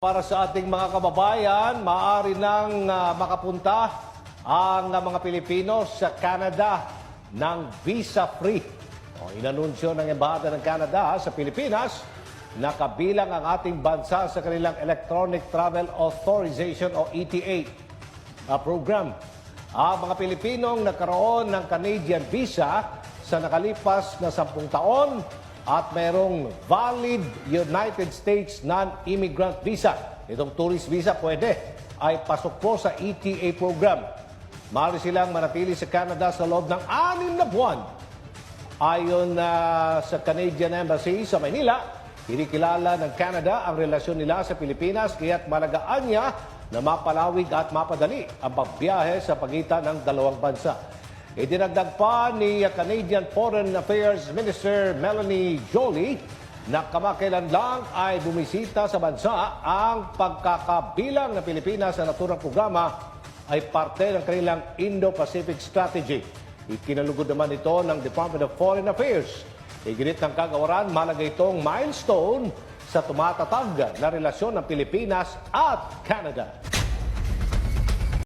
Para sa ating mga kababayan, maaari nang ah, makapunta ang ah, mga Pilipino sa Canada ng visa-free. O, inanunsyo ng Embahada ng Canada sa Pilipinas na kabilang ang ating bansa sa kanilang Electronic Travel Authorization o ETA ah, program. Ang mga Pilipinong nagkaroon ng Canadian visa sa nakalipas na 10 taon at mayroong valid United States non-immigrant visa. Itong tourist visa pwede ay pasok po sa ETA program. Maaari silang manatili sa Canada sa loob ng anim na buwan. Ayon na sa Canadian Embassy sa Manila, kinikilala ng Canada ang relasyon nila sa Pilipinas kaya't malagaan niya na mapalawig at mapadali ang pagbiyahe sa pagitan ng dalawang bansa. Idinagdag pa ni Canadian Foreign Affairs Minister Melanie Jolie na kamakailan lang ay bumisita sa bansa ang pagkakabilang ng Pilipinas sa naturang programa ay parte ng kanilang Indo-Pacific Strategy. Ikinalugod naman ito ng Department of Foreign Affairs. Iginit ng kagawaran, malaga itong milestone sa tumatatag na relasyon ng Pilipinas at Canada.